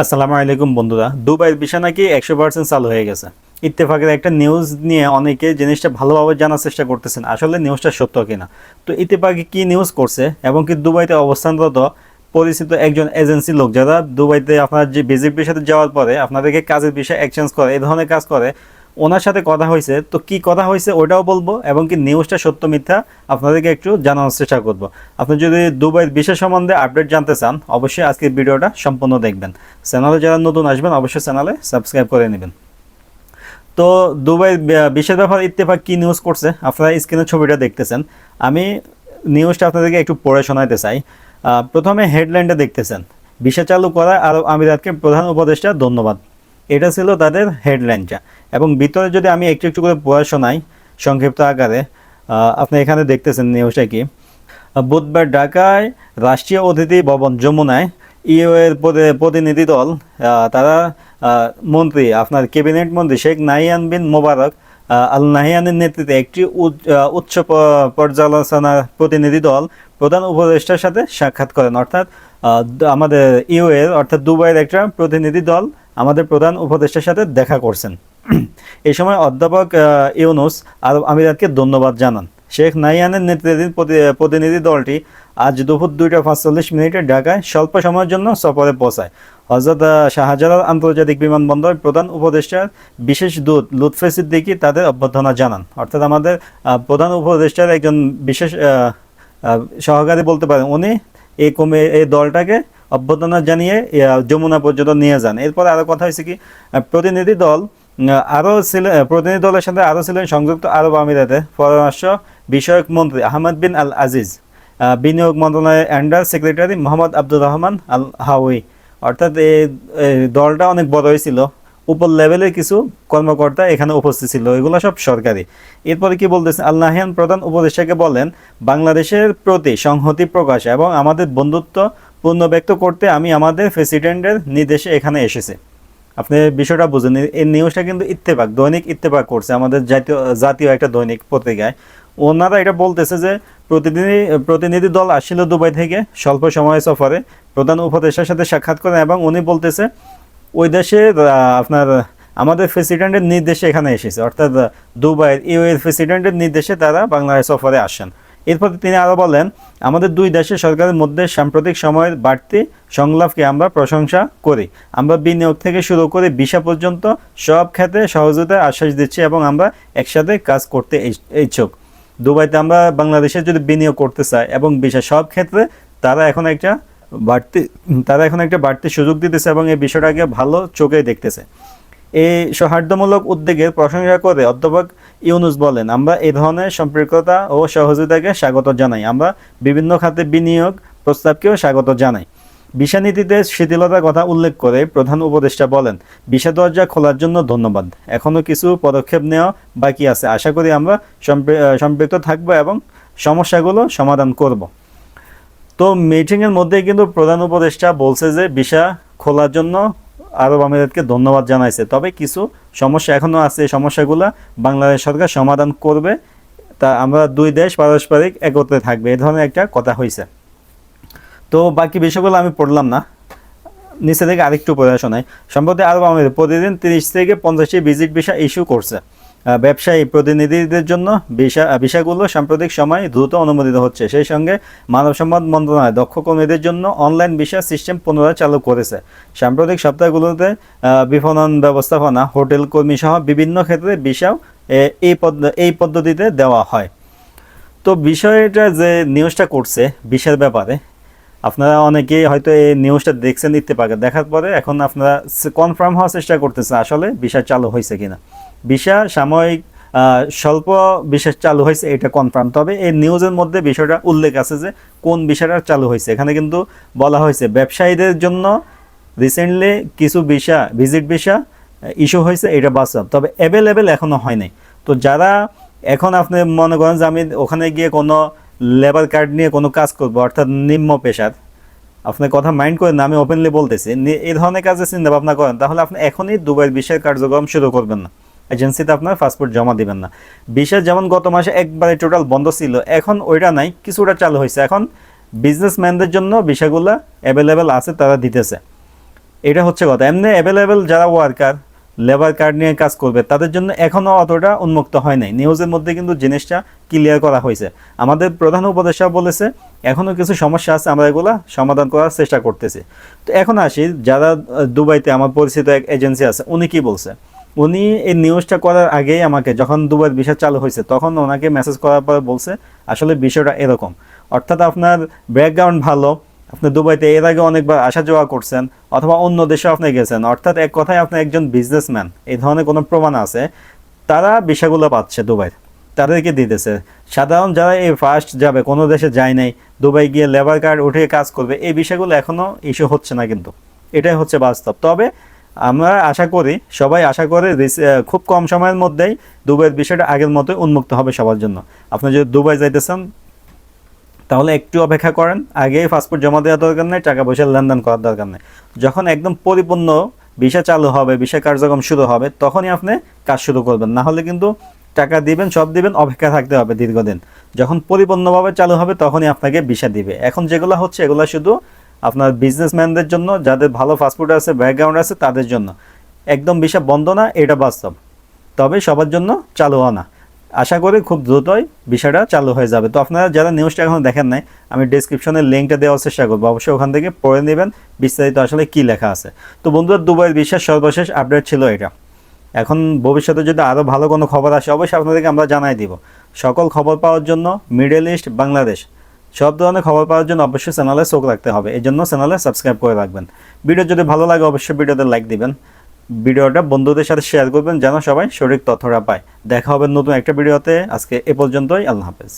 আসসালামু আলাইকুম বন্ধুরা। দুবাইয়ের ভিসা নাকি একশো পার্সেন্ট চালু হয়ে গেছে। ইত্তেফাকের একটা নিউজ নিয়ে অনেকে জিনিসটা ভালোভাবে জানার চেষ্টা করতেছেন। আসলে নিউজটা সত্য কিনা? তো ইত্তেফাকে কি নিউজ করছে এবং কি দুবাইতে অবস্থানরত পরিচিত একজন এজেন্সি লোক যারা দুবাইতে আপনার যে বিজেপির সাথে যাওয়ার পরে আপনাদেরকে কাজের বিষয়ে এক্সচেঞ্জ করে, এই ধরনের কাজ করে ওনার সাথে কথা হয়েছে। তো কি কথা হয়েছে ওটাও বলব এবং কি নিউজটা সত্য মিথ্যা আপনাদেরকে একটু জানানোর চেষ্টা করব। আপনি যদি দুবাইয়ের বিশেষ সম্বন্ধে আপডেট জানতে চান, অবশ্যই আজকের ভিডিওটা সম্পূর্ণ দেখবেন। চ্যানেলে যারা নতুন আসবেন, অবশ্যই চ্যানেলে সাবস্ক্রাইব করে নেবেন। তো দুবাই বিশেষ ব্যাপার ইত্তেফাক কী নিউজ করছে? আপনারা স্ক্রিনে ছবিটা দেখতেছেন। আমি নিউজটা আপনাদেরকে একটু পড়ে শোনাইতে চাই। প্রথমে হেডলাইনটা দেখতেছেন। ভিসা চালু করা আরব আমিরাতকে প্রধান উপদেষ্টা ধন্যবাদ। এটা ছিল তাদের হেডলাইনটা এবং ভিতরে যদি আমি একটু একটু করে পড়ে শোনাই, সংক্ষিপ্ত আকারে আপনি এখানে দেখতেছেন নিউজটা কি? বুধবার ঢাকায় রাষ্ট্রীয় অতিথি ভবন যমুনায় ইউ এর প্রতিনিধি দল তারা মন্ত্রী, আপনার ক্যাবিনেট মন্ত্রী শেখ নাহিয়ান বিন মোবারক আল নাহিয়ানের নেতৃত্বে একটি উচ্চ- পর্যালোচনা প্রতিনিধি দল প্রধান উপদেষ্টার সাথে সাক্ষাৎ করেন। অর্থাৎ আমাদের ইউ এর, অর্থাৎ দুবাইয়ের একটা প্রতিনিধি দল আমাদের প্রধান উপদেষ্টার সাথে দেখা করছেন। এই সময় অধ্যাপক ইউনুস আরব আমিরাতকে ধন্যবাদ জানান। শেখ নাইয়ানের নেতৃত্বাধীন প্রতি- প্রতিনিধি দলটি আজ দুপুর দুইটা পাঁচচল্লিশ মিনিটে ঢাকায় স্বল্প সময়ের জন্য সফরে পৌঁছায়। হজরত শাহজালাল আন্তর্জাতিক বিমানবন্দর প্রধান উপদেষ্টার বিশেষ দূত লুৎফে সিদ্দিকি তাদের অভ্যর্থনা জানান। অর্থাৎ আমাদের প্রধান উপদেষ্টার একজন বিশেষ সহকারী বলতে পারেন, উনি এই কমে, এই দলটাকে অভ্যর্থনা জানিয়ে যমুনা পর্যন্ত নিয়ে যান। এরপর আরও কথা হয়েছে কি প্রতিনিধি দল আরও ছিলেন প্রতিনিধি দলের সাথে আরও ছিলেন সংযুক্ত আরব আমিরাতে পররাষ্ট্র বিষয়ক মন্ত্রী আহমদ বিন আল আজিজ বিনিয়োগ মন্ত্রণালয়ের under secretary Mohammad Abdur Rahman Al Hawi অর্থাৎ এই দলটা অনেক বড় হয়েছিল। উপর লেভেলের কিছু কর্মকর্তা এখানে উপস্থিত ছিল। এগুলো সব সরকারি। এরপরে কি বলতেছে? আল্লাহিয়ান প্রধান উপদেষ্টাকে বলেন, বাংলাদেশের প্রতি সংহতি প্রকাশ এবং আমাদের বন্ধুত্ব পূর্ণ ব্যক্ত করতে আমি আমাদের প্রেসিডেন্টের নির্দেশে এখানে এসেছি। আপনি বিষয়টা বুঝুন, এই- নিউজটা কিন্তু ইত্তেফাক, দৈনিক ইত্তেফাক করছে আমাদের জাতীয় জাতীয় একটা দৈনিক পত্রিকায়। ওনারা এটা বলতেছে যে প্রতিনিধি প্রতিনিধি দল আসছিল দুবাই থেকে স্বল্প সময় সফরে। প্রধান উপদেষ্টার সাথে সাক্ষাৎ করেন এবং উনি বলতেছে, ওই দেশে আপনার আমাদের প্রেসিডেন্টের নির্দেশে এখানে এসেছে। অর্থাৎ দুবাইয়ের ইউ এর প্রেসিডেন্টের নির্দেশে তারা বাংলাদেশ সফরে আসেন। এরপর তিনি আরও বলেন, আমাদের দুই দেশের সরকারের মধ্যে সাম্প্রতিক সময়ের বাড়তি সংলাপকে আমরা প্রশংসা করি। আমরা বিনিয়োগ থেকে শুরু করে ভিসা পর্যন্ত সব ক্ষেত্রে সহযোগিতার আশ্বাস দিচ্ছি এবং আমরা একসাথে কাজ করতে ইচ্ছুক। দুবাইতে আমরা বাংলাদেশে যদি বিনিয়োগ করতে চাই এবং ভিসা সব ক্ষেত্রে তারা এখন একটা বাড়তি, তারা এখন একটা বাড়তি সুযোগ দিতেছে এবং এই বিষয়টাকে ভালো চোখে দেখতেছে। এই সৌহার্দ্যমূলক উদ্যোগের প্রশংসা করে অধ্যাপক ইউনুস বলেন, আমরা এই ধরনের সম্পৃক্ততা ও সহযোগিতাকে স্বাগত জানাই। আমরা বিভিন্ন খাতে বিনিয়োগ প্রস্তাবকেও স্বাগত জানাই। ভিসা নীতিতে শিথিলতার কথা উল্লেখ করে প্রধান উপদেষ্টা বলেন ভিসা দরজা খোলার জন্য ধন্যবাদ। এখনও কিছু পদক্ষেপ নেওয়া বাকি আছে। আশা করি আমরা সম্পৃ- সম্পৃক্ত থাকব এবং সমস্যাগুলো সমাধান করব। তো মিটিংয়ের মধ্যে কিন্তু প্রধান উপদেষ্টা বলছে যে ভিসা খোলার জন্য আরব আমিরাতকে ধন্যবাদ জানাইছে। তবে কিছু সমস্যা এখনও আছে। এই সমস্যাগুলো বাংলাদেশ সরকার সমাধান করবে। তা আমরা দুই দেশ পারস্পরিক একত্রে থাকবে। এ ধরনের একটা কথা হয়েছে তো বাকি বিষয়গুলো আমি পড়লাম না। নিচে থেকে আরেকটু পড়ে শোনাই। সম্প্রতি আরব আমিরাত প্রতিদিন তিরিশ থেকে পঞ্চাশটি ভিজিট ভিসা ইস্যু করছে। ব্যবসায়ী প্রতিনিধিদের জন্য ভিসা ভিসাগুলো সাম্প্রতিক সময় দ্রুত অনুমোদিত হচ্ছে। সেই সঙ্গে মানব সম্পদ মন্ত্রণালয় দক্ষ কর্মীদের জন্য অনলাইন ভিসা সিস্টেম পুনরায় চালু করেছে। সাম্প্রতিক সপ্তাহগুলোতে বিপণন ব্যবস্থাপনা, হোটেল কর্মী সহ বিভিন্ন ক্ষেত্রে ভিসাও এই এই পদ্ধতিতে দেওয়া হয়। তো বিষয়টা যে নিউজটা করছে ভিসার ব্যাপারে আপনারা অনেকেই হয়তো এই নিউজটা দেখছেন পারে দেখার পরে এখন আপনারা কনফার্ম হওয়ার চেষ্টা করতেছেন আসলে ভিসা চালু হয়েছে কিনা। ভিসা সাময়িক স্বল্প বিশেষ চালু হয়েছে, এটা কনফার্ম তবে এই নিউজের মধ্যে বিষয়টা উল্লেখ আছে যে কোন বিষয়টা চালু হয়েছে। এখানে কিন্তু বলা হয়েছে, ব্যবসায়ীদের জন্য রিসেন্টলি কিছু ভিসা ভিজিট ভিসা ইস্যু হয়েছে, এটা বাস্তব। তবে অ্যাভেলেবেল এখনও হয় নাই। তো যারা এখন আপনি মনে করেন যে আমি ওখানে গিয়ে কোনো লেবার কার্ড নিয়ে কোনো কাজ করব, অর্থাৎ নিম্ন পেশার। আপনার কথা মাইন্ড করেন না, আমি ওপেনলি বলতেছি। এই ধরনের কাজে চিন্তা ভাবনা করেন, তাহলে আপনি এখনই দুবাইয়ের বিষয়ের কার্যক্রম শুরু করবেন না। এজেন্সিতে আপনার পাসপোর্ট জমা দিবেন না। বিষয় যেমন গত মাসে একবারে টোটাল বন্ধ ছিল, এখন ওইটা নাই, কিছুটা চালু হয়েছে। এখন বিজনেসম্যানদের জন্য বিষয়গুলো অ্যাভেলেবেল আছে, তারা দিতেছে। এটা হচ্ছে কথা। এমনি অ্যাভেলেবেল যারা ওয়ার্কার লেবার কার্ড নিয়ে কাজ করবে, তাদের জন্য এখনও অতটা উন্মুক্ত হয় নাই। নিউজের মধ্যে কিন্তু জিনিসটা ক্লিয়ার করা হয়েছে। আমাদের প্রধান উপদেষ্টা বলেছে এখনও কিছু সমস্যা আছে, আমরা এগুলা সমাধান করার চেষ্টা করতেছি। তো এখন আসি, যারা দুবাইতে আমার পরিচিত এক এজেন্সি আছে, উনি কি বলছে? উনি এই নিউজটা করার আগেই আমাকে যখন দুবাইয়ের বিষয় চালু হয়েছে, তখন ওনাকে মেসেজ করার পরে বলছে, আসলে বিষয়টা এরকম। অর্থাৎ আপনার ব্যাকগ্রাউন্ড ভালো, আপনি দুবাইতে এর আগে অনেকবার আসা যাওয়া করছেন অথবা অন্য দেশে আপনি গেছেন, অর্থাৎ এক কথায় আপনি একজন বিজনেসম্যান এই ধরনের কোনো প্রমাণ আছে, তারা বিষয়গুলো পাচ্ছে দুবাইতে, তাদেরকে দিতেছে। সাধারণ যারা এই ফার্স্ট যাবে, কোনো দেশে যায় নাই, দুবাই গিয়ে লেবার কার্ড উঠে কাজ করবে, এই বিষয়গুলো এখনও ইস্যু হচ্ছে না কিন্তু। এটাই হচ্ছে বাস্তব। তবে আমরা আশা করি, সবাই আশা করে খুব কম সময়ের মধ্যেই দুবাইয়ের বিষয়টা আগের মতোই উন্মুক্ত হবে সবার জন্য। আপনি যদি দুবাই যাইতেছেন তাহলে একটু অপেক্ষা করেন, আগেই পাসপোর্ট জমা দেওয়ার দরকার নেই, টাকা পয়সা লেনদেন করার দরকার নেই। যখন একদম পরিপূর্ণ ভিসা চালু হবে ভিসা কার্যক্রম শুরু হবে, তখনই আপনি কাজ শুরু করবেন। না হলে কিন্তু টাকা দিবেন, সব দিবেন, অপেক্ষা থাকতে হবে দীর্ঘদিন। যখন পরিপূর্ণভাবে চালু হবে, তখনই আপনাকে ভিসা দিবে। এখন যেগুলো হচ্ছে, এগুলো শুধু আপনার বিজনেসম্যানদের জন্য, যাদের ভালো পাসপোর্ট আছে ব্যাকগ্রাউন্ড আছে, তাদের জন্য। একদম ভিসা বন্ধ না, এটা বাস্তব। তবে সবার জন্য চালু হওয়া না। আশা করি খুব দ্রুতই বিষয়টা চালু হয়ে যাবে। তো আপনারা যারা নিউজটা এখনও দেখেন নাই, আমি ডিসক্রিপশনে লিঙ্কটা দেওয়ার চেষ্টা করব। অবশ্যই ওখান থেকে পড়ে নেবেন, বিস্তারিত আসলে কি লেখা আছে। তো বন্ধুরা, দুবাইয়ের বিশ্বের সর্বশেষ আপডেট ছিল এটা। এখন ভবিষ্যতে যদি আরও ভালো কোনো খবর আসে, অবশ্যই আপনাদেরকে আমরা জানাই দিব। সকল খবর পাওয়ার জন্য মিডল ইস্ট বাংলাদেশ সব ধরনের খবর পাওয়ার জন্য অবশ্যই চ্যানেলে চোখ রাখতে হবে। এই জন্য চ্যানেলে সাবস্ক্রাইব করে রাখবেন। ভিডিও যদি ভালো লাগে, অবশ্যই ভিডিওতে লাইক দিবেন। ভিডিওটা বন্ধুদের সাথে শেয়ার করবেন, যেন সবাই শরীর তথ্যটা পায়। দেখা হবে নতুন একটা ভিডিওতে। আজকে এ পর্যন্তই, আল্লাহ হাফেজ।